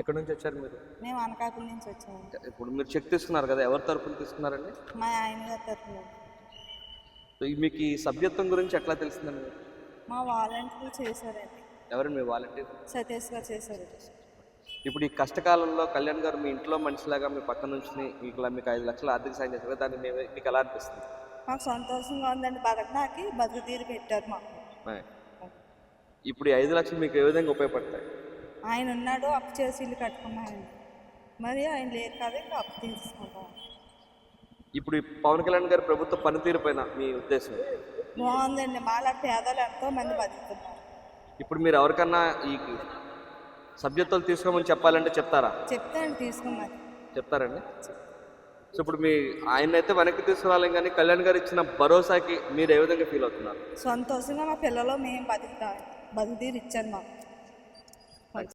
ఎక్కడి నుంచి వచ్చారు మీరు? మేము అనకాపల్లి నుంచి వచ్చాము. ఇప్పుడు మీరు చెక్ తీసుకున్నారు కదా ఎవరి తరపున తీసుకున్నారండి? మా ఆయన గారి తరఫున మీకు ఈ సభ్యత్వం గురించి ఎట్లా తెలిసిందండి? మా వాలంటీర్లు చేశారండి. ఎవరు మీ వాలంటీర్ సతీష్ గారు చేశారు ఇప్పుడు ఈ కష్టకాలంలో కళ్యాణ్ గారు మీ ఇంట్లో మనిషిలాగా మీ పక్కన నుంచి మీకు మీకు ఐదు లక్షల ఆర్థిక సాయం చేశారు దాన్ని మేము మీకు ఎలా అనిపిస్తుంది? మాకు సంతోషంగా ఉందండి బతకడానికి బతుకు తీరు పెట్టారు మాకు. ఇప్పుడు ఈ ఐదు లక్షలు మీకు ఏ విధంగా ఉపయోగపడతాయి? ఆయన ఉన్నాడు అప్పు చేసి ఇల్లు కట్టుకున్నానండి మరి ఆయన లేరు కదా ఇంకా అప్పు తీసుకుంటాం ఇప్పుడు ఈ పవన్ కళ్యాణ్ గారి ప్రభుత్వ పనితీరు పైన మీ ఉద్దేశం? బాగుందండి. మాలా పేదలు ఎంతో మంది బతుకుతున్నారు. ఇప్పుడు మీరు ఎవరికన్నా ఈ సభ్యత్వాలు తీసుకోమని చెప్పాలంటే చెప్తారా? చెప్తాను తీసుకున్నది చెప్తారండి. సో ఇప్పుడు మీ ఆయన అయితే వెనక్కి తీసుకురాలేం కానీ కళ్యాణ్ గారు ఇచ్చిన భరోసాకి మీరు ఏ విధంగా ఫీల్ అవుతున్నారు? సంతోషంగా మా పిల్లలు మేము బతుకుతాం. బతుకు తీరు ఇచ్చారు మాకు